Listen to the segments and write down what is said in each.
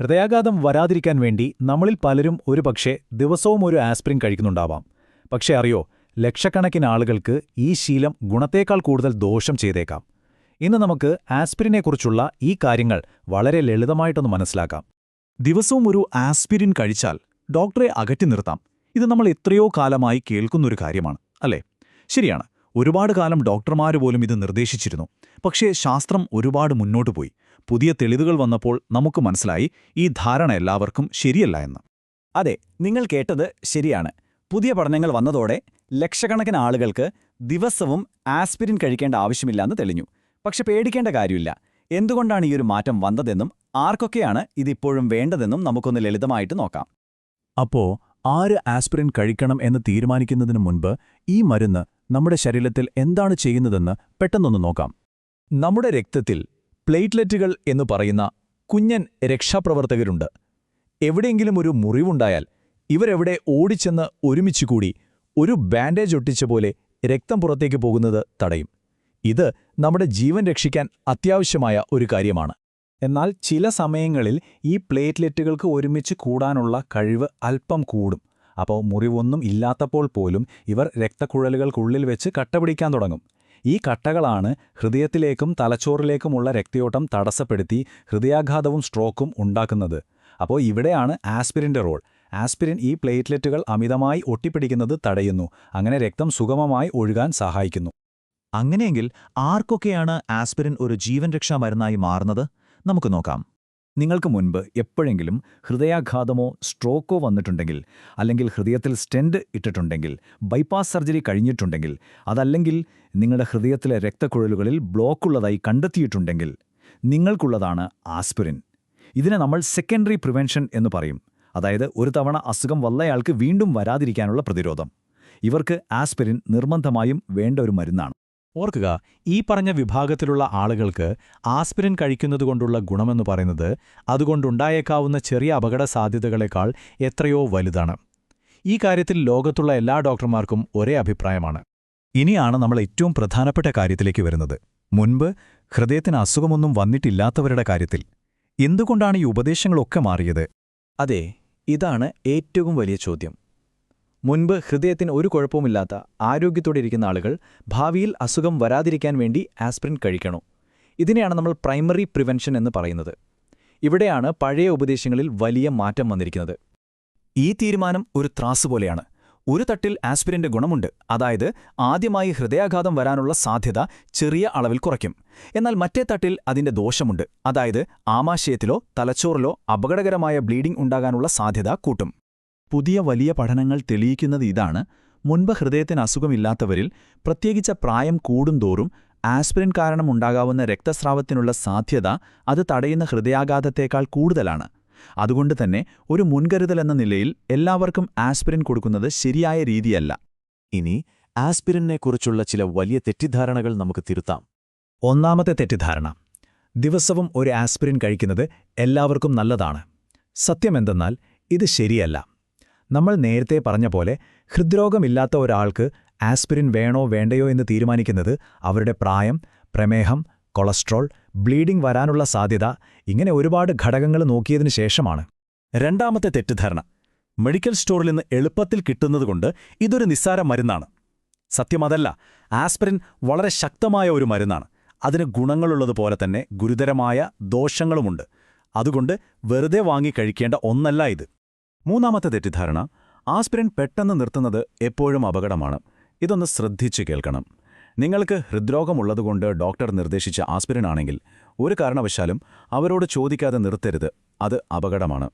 ഹൃദയാഘാതം വരാതിരിക്കാൻ വേണ്ടി നമ്മളിൽ പലരും ഒരുപക്ഷെ ദിവസവും ഒരു ആസ്പ്രിൻ കഴിക്കുന്നുണ്ടാവാം. പക്ഷേ അറിയോ ലക്ഷക്കണക്കിന് ആളുകൾക്ക് ഈ ശീലം ഗുണത്തേക്കാൾ കൂടുതൽ ദോഷം ചെയ്തേക്കാം. ഇന്ന് നമുക്ക് ആസ്പിരിനെക്കുറിച്ചുള്ള ഈ കാര്യങ്ങൾ വളരെ ലളിതമായിട്ടൊന്ന് മനസ്സിലാക്കാം. ദിവസവും ഒരു ആസ്പിരിൻ കഴിച്ചാൽ ഡോക്ടറെ അകറ്റി നിർത്താം. ഇത് നമ്മൾ എത്രയോ കാലമായി കേൾക്കുന്നൊരു കാര്യമാണ് അല്ലേ? ശരിയാണ് ഒരുപാട് കാലം ഡോക്ടർമാർ പോലും ഇത് നിർദ്ദേശിച്ചിരുന്നു. പക്ഷേ ശാസ്ത്രം ഒരുപാട് മുന്നോട്ട് പോയി. പുതിയ തെളിവുകൾ വന്നപ്പോൾ നമുക്ക് മനസ്സിലായി ഈ ധാരണ എല്ലാവർക്കും ശരിയല്ല എന്ന്. അതെ നിങ്ങൾ കേട്ടത് ശരിയാണ്. പുതിയ പഠനങ്ങൾ വന്നതോടെ ലക്ഷക്കണക്കിന് ആളുകൾക്ക് ദിവസവും ആസ്പിരിൻ കഴിക്കേണ്ട ആവശ്യമില്ലെന്ന് തെളിഞ്ഞു. പക്ഷെ പേടിക്കേണ്ട കാര്യമില്ല. എന്തുകൊണ്ടാണ് ഈ ഒരു മാറ്റം വന്നതെന്നും ആർക്കൊക്കെയാണ് ഇതിപ്പോഴും വേണ്ടതെന്നും നമുക്കൊന്ന് ലളിതമായിട്ട് നോക്കാം. അപ്പോ ആര് ആസ്പിരിൻ കഴിക്കണം എന്ന് തീരുമാനിക്കുന്നതിന് മുൻപ് ഈ മരുന്ന് നമ്മുടെ ശരീരത്തിൽ എന്താണ് ചെയ്യുന്നതെന്ന് പെട്ടെന്നൊന്ന് നോക്കാം. നമ്മുടെ രക്തത്തിൽ പ്ലേറ്റ്ലെറ്റുകൾ എന്ന് പറയുന്ന കുഞ്ഞൻ രക്ഷാപ്രവർത്തകരുണ്ട്. എവിടെയെങ്കിലും ഒരു മുറിവുണ്ടായാൽ ഇവരെവിടെ ഓടിച്ചെന്ന് ഒരുമിച്ച് കൂടി ഒരു ബാൻഡേജ് ഒട്ടിച്ച പോലെ രക്തം പുറത്തേക്ക് പോകുന്നത് തടയും. ഇത് നമ്മുടെ ജീവൻ രക്ഷിക്കാൻ അത്യാവശ്യമായ ഒരു കാര്യമാണ്. എന്നാൽ ചില സമയങ്ങളിൽ ഈ പ്ലേറ്റ്ലെറ്റുകൾക്ക് ഒരുമിച്ച് കൂടാനുള്ള കഴിവ് അല്പം കൂടും. അപ്പോൾ മുറിവൊന്നും ഇല്ലാത്തപ്പോൾ പോലും ഇവർ രക്തക്കുഴലുകൾക്കുള്ളിൽ വെച്ച് കട്ടപിടിക്കാൻ തുടങ്ങും. ഈ കട്ടകളാണ് ഹൃദയത്തിലേക്കും തലച്ചോറിലേക്കുമുള്ള രക്തയോട്ടം തടസ്സപ്പെടുത്തി ഹൃദയാഘാതവും സ്ട്രോക്കും ഉണ്ടാക്കുന്നത്. അപ്പോൾ ഇവിടെയാണ് ആസ്പിരിന്റെ റോൾ. ആസ്പിരിൻ ഈ പ്ലേറ്റ്ലെറ്റുകൾ അമിതമായി ഒട്ടിപ്പിടിക്കുന്നത് തടയുന്നു. അങ്ങനെ രക്തം സുഗമമായി ഒഴുകാൻ സഹായിക്കുന്നു. അങ്ങനെയെങ്കിൽ ആർക്കൊക്കെയാണ് ആസ്പിരിൻ ഒരു ജീവൻ രക്ഷാ മരുന്നായി മാറുന്നത്? നമുക്ക് നോക്കാം. നിങ്ങൾക്ക് മുൻപ് എപ്പോഴെങ്കിലും ഹൃദയാഘാതമോ സ്ട്രോക്കോ വന്നിട്ടുണ്ടെങ്കിൽ അല്ലെങ്കിൽ ഹൃദയത്തിൽ സ്റ്റെൻഡ് ഇട്ടിട്ടുണ്ടെങ്കിൽ ബൈപ്പാസ് സർജറി കഴിഞ്ഞിട്ടുണ്ടെങ്കിൽ അതല്ലെങ്കിൽ നിങ്ങളുടെ ഹൃദയത്തിലെ രക്തക്കുഴലുകളിൽ ബ്ലോക്കുള്ളതായി കണ്ടെത്തിയിട്ടുണ്ടെങ്കിൽ നിങ്ങൾക്കുള്ളതാണ് ആസ്പിരിൻ. ഇതിനെ നമ്മൾ സെക്കൻഡറി പ്രിവെൻഷൻ എന്ന് പറയും. അതായത് ഒരു തവണ അസുഖം വല്ലയാൾക്ക് വീണ്ടും വരാതിരിക്കാനുള്ള പ്രതിരോധം. ഇവർക്ക് ആസ്പിരിൻ നിർബന്ധമായും വേണ്ട ഒരു മരുന്നാണ്. ഓർക്കുക ഈ പറഞ്ഞ വിഭാഗത്തിലുള്ള ആളുകൾക്ക് ആസ്പിരിൻ കഴിക്കുന്നതുകൊണ്ടുള്ള ഗുണമെന്ന് പറയുന്നത് അതുകൊണ്ടുണ്ടായേക്കാവുന്ന ചെറിയ അപകട സാധ്യതകളെക്കാൾ എത്രയോ വലുതാണ്. ഈ കാര്യത്തിൽ ലോകത്തുള്ള എല്ലാ ഡോക്ടർമാർക്കും ഒരേ അഭിപ്രായമാണ്. ഇനിയാണ് നമ്മൾ ഏറ്റവും പ്രധാനപ്പെട്ട കാര്യത്തിലേക്ക് വരുന്നത്. മുൻപ് ഹൃദയത്തിന് അസുഖമൊന്നും വന്നിട്ടില്ലാത്തവരുടെ കാര്യത്തിൽ. എന്തുകൊണ്ടാണ് ഈ ഉപദേശങ്ങളൊക്കെ മാറിയത്? അതെ ഇതാണ് ഏറ്റവും വലിയ ചോദ്യം. മുൻപ് ഹൃദയത്തിന് ഒരു കുഴപ്പവുമില്ലാത്ത ആരോഗ്യത്തോടെ ഇരിക്കുന്ന ആളുകൾ ഭാവിയിൽ അസുഖം വരാതിരിക്കാൻ വേണ്ടി ആസ്പിരിൻ കഴിക്കണം. ഇതിനെയാണ് നമ്മൾ പ്രൈമറി പ്രിവെൻഷൻ എന്ന് പറയുന്നത്. ഇവിടെയാണ് പഴയ ഉപദേശങ്ങളിൽ വലിയ മാറ്റം വന്നിരിക്കുന്നത്. ഈ തീരുമാനം ഒരു ത്രാസ് പോലെയാണ്. ഒരു തട്ടിൽ ആസ്പിരിന്റെ ഗുണമുണ്ട്. അതായത് ആദ്യമായി ഹൃദയാഘാതം വരാനുള്ള സാധ്യത ചെറിയ അളവിൽ കുറയ്ക്കും. എന്നാൽ മറ്റേ തട്ടിൽ അതിന്റെ ദോഷമുണ്ട്. അതായത് ആമാശയത്തിലോ തലച്ചോറിലോ അപകടകരമായ ബ്ലീഡിംഗ് ഉണ്ടാകാനുള്ള സാധ്യത കൂട്ടും. പുതിയ വലിയ പഠനങ്ങൾ തെളിയിക്കുന്നത് ഇതാണ്. മുൻപ് ഹൃദയത്തിന് അസുഖമില്ലാത്തവരിൽ പ്രത്യേകിച്ച പ്രായം കൂടുന്തോറും ആസ്പിരിൻ കാരണം ഉണ്ടാകാവുന്ന രക്തസ്രാവത്തിനുള്ള സാധ്യത അത് തടയുന്ന ഹൃദയാഘാതത്തേക്കാൾ കൂടുതലാണ്. അതുകൊണ്ട് തന്നെ ഒരു മുൻകരുതലെന്ന നിലയിൽ എല്ലാവർക്കും ആസ്പിരിൻ കൊടുക്കുന്നത് ശരിയായ രീതിയല്ല. ഇനി ആസ്പിരിനെക്കുറിച്ചുള്ള ചില വലിയ തെറ്റിദ്ധാരണകൾ നമുക്ക് തിരുത്താം. ഒന്നാമത്തെ തെറ്റിദ്ധാരണ. ദിവസവും ഒരു ആസ്പിരിൻ കഴിക്കുന്നത് എല്ലാവർക്കും നല്ലതാണ്. സത്യമെന്തെന്നാൽ ഇത് ശരിയല്ല. നമ്മൾ നേരത്തെ പറഞ്ഞ പോലെ ഹൃദ്രോഗമില്ലാത്ത ഒരാൾക്ക് ആസ്പിരിൻ വേണോ വേണ്ടയോ എന്ന് തീരുമാനിക്കുന്നത് അവരുടെ പ്രായം പ്രമേഹം കൊളസ്ട്രോൾ ബ്ലീഡിംഗ് വരാനുള്ള സാധ്യത ഇങ്ങനെ ഒരുപാട് ഘടകങ്ങൾ നോക്കിയതിനു ശേഷമാണ്. രണ്ടാമത്തെ തെറ്റിദ്ധാരണ. മെഡിക്കൽ സ്റ്റോറിൽ നിന്ന് എളുപ്പത്തിൽ കിട്ടുന്നതുകൊണ്ട് ഇതൊരു നിസ്സാര മരുന്നാണ്. സത്യമതല്ല ആസ്പിരിൻ വളരെ ശക്തമായ ഒരു മരുന്നാണ്. അതിന് ഗുണങ്ങളുള്ളതുപോലെ തന്നെ ഗുരുതരമായ ദോഷങ്ങളുമുണ്ട്. അതുകൊണ്ട് വെറുതെ വാങ്ങി കഴിക്കേണ്ട ഒന്നല്ല ഇത്. മൂന്നാമത്തെ തെറ്റിദ്ധാരണ ആസ്പിരിൻ പെട്ടെന്ന് നിർത്തുന്നത് എപ്പോഴും അപകടമാണ്. ഇതൊന്ന് ശ്രദ്ധിച്ചു കേൾക്കണം. നിങ്ങൾക്ക് ഹൃദ്രോഗമുള്ളതുകൊണ്ട് ഡോക്ടർ നിർദ്ദേശിച്ച ആസ്പിരിൻ ആണെങ്കിൽ ഒരു കാരണവശാലും അവരോട് ചോദിക്കാതെ നിർത്തരുത്. അത് അപകടമാണ്.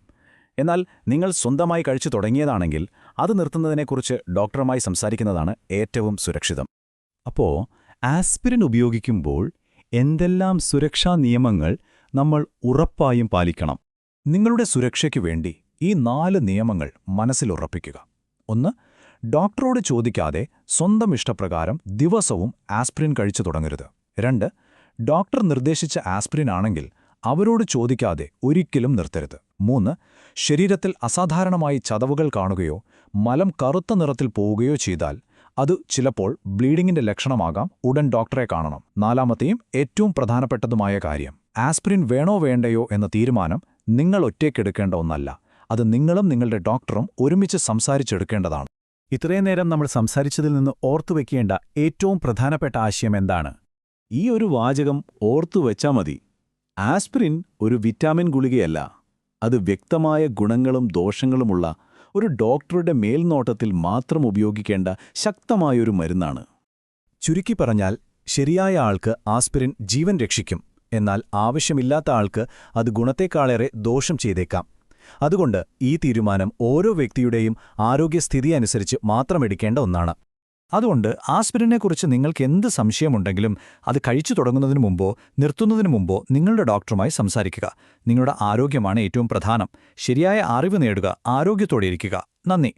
എന്നാൽ നിങ്ങൾ സ്വന്തമായി കഴിച്ചു തുടങ്ങിയതാണെങ്കിൽ അത് നിർത്തുന്നതിനെക്കുറിച്ച് ഡോക്ടറുമായി സംസാരിക്കുന്നതാണ് ഏറ്റവും സുരക്ഷിതം. അപ്പോൾ ആസ്പിരിൻ ഉപയോഗിക്കുമ്പോൾ എന്തെല്ലാം സുരക്ഷാ നിയമങ്ങൾ നമ്മൾ ഉറപ്പായും പാലിക്കണം? നിങ്ങളുടെ സുരക്ഷയ്ക്കു വേണ്ടി ഈ നാല് നിയമങ്ങൾ മനസ്സിലുറപ്പിക്കുക ഒന്ന് ഡോക്ടറോട് ചോദിക്കാതെ സ്വന്തം ഇഷ്ടപ്രകാരം ദിവസവും ആസ്പ്രിൻ കഴിച്ചു തുടങ്ങരുത്. രണ്ട് ഡോക്ടർ നിർദ്ദേശിച്ച ആസ്പ്രിൻ ആണെങ്കിൽ അവരോട് ചോദിക്കാതെ ഒരിക്കലും നിർത്തരുത്. മൂന്ന് ശരീരത്തിൽ അസാധാരണമായി ചതവുകൾ കാണുകയോ മലം കറുത്ത നിറത്തിൽ പോവുകയോ ചെയ്താൽ അത് ചിലപ്പോൾ ബ്ലീഡിങ്ങിന്റെ ലക്ഷണമാകാം ഉടൻ ഡോക്ടറെ കാണണം. നാലാമത്തെയും ഏറ്റവും പ്രധാനപ്പെട്ടതുമായ കാര്യം ആസ്പിരിൻ വേണോ വേണ്ടയോ എന്ന തീരുമാനം നിങ്ങൾ ഒറ്റയ്ക്കെടുക്കേണ്ട ഒന്നല്ല. അത് നിങ്ങളും നിങ്ങളുടെ ഡോക്ടറും ഒരുമിച്ച് സംസാരിച്ചെടുക്കേണ്ടതാണ്. ഇത്രയും നേരം നമ്മൾ സംസാരിച്ചതിൽ നിന്ന് ഓർത്തുവെക്കേണ്ട ഏറ്റവും പ്രധാനപ്പെട്ട ആശയം എന്താണ്? ഈ ഒരു വാചകം ഓർത്തുവെച്ചാൽ മതി. ആസ്പിരിൻ ഒരു വിറ്റാമിൻ ഗുളികയല്ല. അത് വ്യക്തമായ ഗുണങ്ങളും ദോഷങ്ങളുമുള്ള ഒരു ഡോക്ടറുടെ മേൽനോട്ടത്തിൽ മാത്രം ഉപയോഗിക്കേണ്ട ശക്തമായൊരു മരുന്നാണ്. ചുരുക്കി പറഞ്ഞാൽ ശരിയായ ആൾക്ക് ആസ്പിരിൻ ജീവൻ രക്ഷിക്കും. എന്നാൽ ആവശ്യമില്ലാത്ത ആൾക്ക് അത് ഗുണത്തേക്കാളേറെ ദോഷം ചെയ്തേക്കാം. അതുകൊണ്ട് ഈ തീരുമാനം ഓരോ വ്യക്തിയുടെയും ആരോഗ്യസ്ഥിതി അനുസരിച്ച് മാത്രം എടുക്കേണ്ട ഒന്നാണ്. അതുകൊണ്ട് ആസ്പിരിനെക്കുറിച്ച് നിങ്ങൾക്ക് എന്ത് സംശയമുണ്ടെങ്കിലും അത് കഴിച്ചു തുടങ്ങുന്നതിനു മുമ്പോ നിർത്തുന്നതിനു മുമ്പോ നിങ്ങളുടെ ഡോക്ടറുമായി സംസാരിക്കുക. നിങ്ങളുടെ ആരോഗ്യമാണ് ഏറ്റവും പ്രധാനം. ശരിയായ അറിവ് നേടുക ആരോഗ്യത്തോടെ ഇരിക്കുക. നന്ദി.